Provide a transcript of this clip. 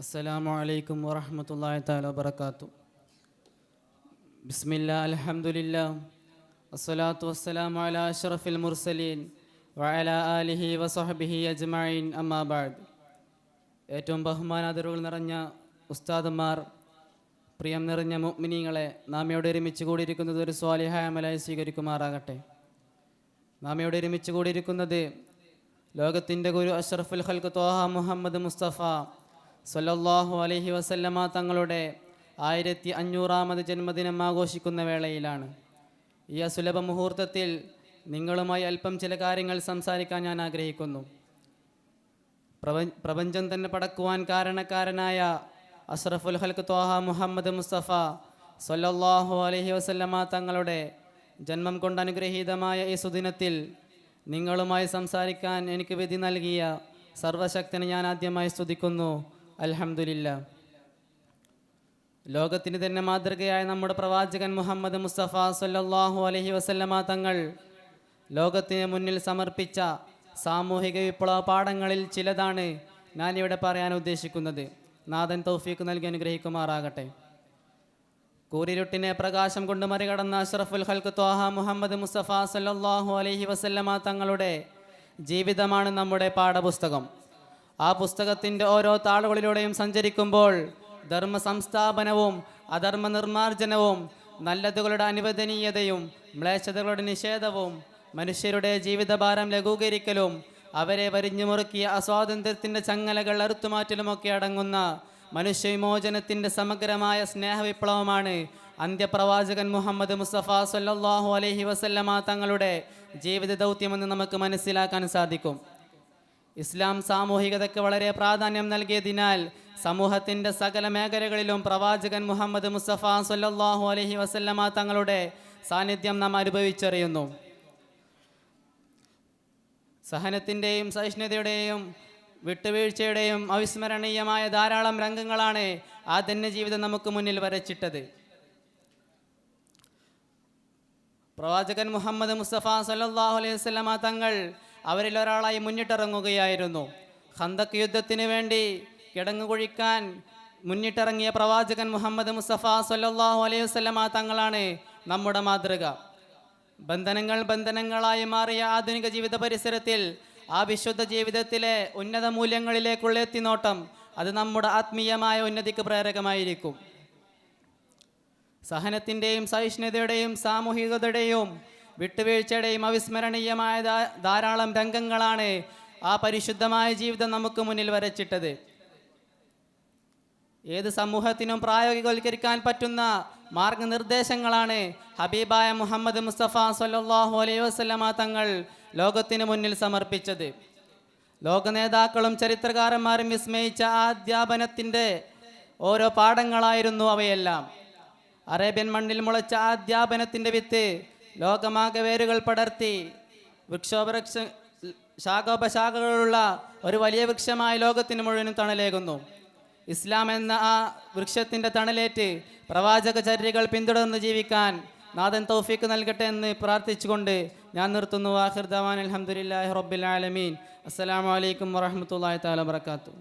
السلام عليكم ورحمة الله تعالى وبركاته بسم الله الحمد لله الصلاة والسلام على أشرف المرسلين وعلى آله وصحبه أجمعين أما بعد ഏറ്റവും ബഹുമാനാദരവുകൾ നിറഞ്ഞ ഉസ്താദന്മാർ പ്രിയം നിറഞ്ഞ മുഅ്മിനീങ്ങളെ നാം ഇവിടെ ഒരുമിച്ച് കൂടിയിരിക്കുന്നത് ഒരു സ്വാലിഹായ അമലായി സ്വീകരിക്കുമാറാകട്ടെ നാം ഇവിടെ ഒരുമിച്ച് കൂടിയിരിക്കുന്നത് ലോകത്തിൻ്റെ ഗുരു അഷ്റഫുൽ ഖൽക്ക് തോഹ മുഹമ്മദ് മുസ്തഫ സല്ലല്ലാഹു അലഹി വസല്ലമ തങ്ങളുടെ ആയിരത്തി അഞ്ഞൂറാമത് ജന്മദിനം ആഘോഷിക്കുന്ന വേളയിലാണ്. ഈ അസുലഭ മുഹൂർത്തത്തിൽ നിങ്ങളുമായി അല്പം ചില കാര്യങ്ങൾ സംസാരിക്കാൻ ഞാൻ ആഗ്രഹിക്കുന്നു. പ്രപ- പ്രപഞ്ചം തന്നെ പടക്കുവാൻ കാരണക്കാരനായ അഷ്റഫുൽ ഹൽക്ക് തോഹ മുഹമ്മദ് മുസ്തഫ സൊല്ലാഹു അലഹി വസല്ലമ തങ്ങളുടെ ജന്മം കൊണ്ട് അനുഗ്രഹീതമായ ഈ സുദിനത്തിൽ നിങ്ങളുമായി സംസാരിക്കാൻ എനിക്ക് വിധി നൽകിയ സർവശക്തനെ ഞാൻ ആദ്യമായി സ്തുതിക്കുന്നു. അൽഹംദുലില്ല. ലോകത്തിന് തന്നെ മാതൃകയായ നമ്മുടെ പ്രവാചകൻ മുഹമ്മദ് മുസ്തഫ സല്ലല്ലാഹു അലഹി വസല്ലമ തങ്ങൾ ലോകത്തിന് മുന്നിൽ സമർപ്പിച്ച സാമൂഹിക വിപ്ലവ പാഠങ്ങളിൽ ചിലതാണ് ഞാനിവിടെ പറയാൻ ഉദ്ദേശിക്കുന്നത്. നാഥൻ തൗഫീഖ് നൽകി അനുഗ്രഹിക്കുമാറാകട്ടെ. കൂരിരുട്ടിനെ പ്രകാശം കൊണ്ട് മറികടന്ന അഷ്റഫുൽ ഹൽക്ക് ത്വാഹ മുഹമ്മദ് മുസ്തഫ സല്ലല്ലാഹു അലഹി വസല്ലമ തങ്ങളുടെ ജീവിതമാണ് നമ്മുടെ പാഠപുസ്തകം. ആ പുസ്തകത്തിന്റെ ഓരോ താളുകളിലൂടെയും സഞ്ചരിക്കുമ്പോൾ ധർമ്മ സംസ്ഥാപനവും അധർമ്മ നിർമാർജനവും നല്ലതുകളുടെ അനുവദനീയതയും മ്ലേച്ഛതകളുടെ നിഷേധവും മനുഷ്യരുടെ ജീവിതഭാരം ലഘൂകരിക്കലും അവരെ വരിഞ്ഞു മുറുക്കിയ അസ്വാതന്ത്ര്യത്തിന്റെ ചങ്ങലകൾ അറുത്തുമാറ്റലുമൊക്കെ അടങ്ങുന്ന മനുഷ്യവിമോചനത്തിന്റെ സമഗ്രമായ സ്നേഹവിപ്ലവമാണ് അന്ത്യപ്രവാചകൻ മുഹമ്മദ് മുസ്തഫ സല്ലാഹു അലഹി വസല്ലമ തങ്ങളുടെ ജീവിത ദൗത്യമെന്ന് നമുക്ക് മനസ്സിലാക്കാൻ സാധിക്കും. ഇസ്ലാം സാമൂഹികതയ്ക്ക് വളരെ പ്രാധാന്യം നൽകിയതിനാൽ സമൂഹത്തിന്റെ സകല മേഖലകളിലും പ്രവാചകൻ മുഹമ്മദ് മുസ്തഫ സല്ലല്ലാഹു അലഹി വസല്ലമ തങ്ങളുടെ സാന്നിധ്യം നാം അനുഭവിച്ചറിയുന്നു. സഹനത്തിന്റെയും സഹിഷ്ണുതയുടെയും വിട്ടുവീഴ്ചയുടെയും അവിസ്മരണീയമായ ധാരാളം രംഗങ്ങളാണ് ആ ധന്യ ജീവിതം നമുക്ക് മുന്നിൽ വരച്ചിട്ടത്. പ്രവാചകൻ മുഹമ്മദ് മുസ്തഫ സല്ലാഹു അലൈഹി വസ്ലമ തങ്ങൾ അവരിൽ ഒരാളായി മുന്നിട്ടിറങ്ങുകയായിരുന്നു. ഹന്തക് യുദ്ധത്തിന് വേണ്ടി കിടങ്ങുകുഴിക്കാൻ മുന്നിട്ടിറങ്ങിയ പ്രവാചകൻ മുഹമ്മദ് മുസ്തഫ സല്ലല്ലാഹു അലൈഹി വസല്ലമ തങ്ങളാണ് നമ്മുടെ മാതൃക. ബന്ധനങ്ങൾ ബന്ധനങ്ങളായി മാറിയ ആധുനിക ജീവിത പരിസരത്തിൽ ആ വിശുദ്ധ ജീവിതത്തിലെ ഉന്നത മൂല്യങ്ങളിലേക്കുള്ള എത്തിനോട്ടം അത് നമ്മുടെ ആത്മീയമായ ഉന്നതിക്ക് പ്രേരകമായിരിക്കും. സഹനത്തിന്റെയും സഹിഷ്ണുതയുടെയും സാമൂഹികതയുടെയും വിട്ടുവീഴ്ചയുടെയും അവിസ്മരണീയമായ ധാരാളം രംഗങ്ങളാണ് ആ പരിശുദ്ധമായ ജീവിതം നമുക്ക് മുന്നിൽ വരച്ചിട്ടത്. ഏത് സമൂഹത്തിനും പ്രായോഗികവൽക്കരിക്കാൻ പറ്റുന്ന മാർഗനിർദ്ദേശങ്ങളാണ് ഹബീബായ മുഹമ്മദ് മുസ്തഫ സല്ലാഹു അലൈഹി വസ്ലമ തങ്ങൾ ലോകത്തിന് മുന്നിൽ സമർപ്പിച്ചത്. ലോക നേതാക്കളും ചരിത്രകാരന്മാരും വിസ്മയിച്ച ആ അധ്യാപനത്തിന്റെ ഓരോ പാഠങ്ങളായിരുന്നു അവയെല്ലാം. അറേബ്യൻ മണ്ണിൽ മുളച്ച ആ അധ്യാപനത്തിന്റെ വിത്ത് ലോകമാകെ വേരുകൾ പടർത്തി വൃക്ഷോപവൃക്ഷ ശാഖോപശാഖകളുള്ള ഒരു വലിയ വൃക്ഷമായി ലോകത്തിന് മുഴുവനും തണലേകുന്നു. ഇസ്ലാം എന്ന ആ വൃക്ഷത്തിന്റെ തണലേറ്റ് പ്രവാചക ചര്യകൾ പിന്തുടർന്ന് ജീവിക്കാൻ നാഥൻ തൗഫീക്ക് നൽകട്ടെ എന്ന് പ്രാർത്ഥിച്ചുകൊണ്ട് ഞാൻ നിർത്തുന്നു. ആഹിർ ദവാൻ അലഹമുല്ലാഹി റബ്ബിൽ ആലമീൻ. അസ്സലാമു അലൈക്കും വറഹമത്തല്ലാഹി താല വാത്തു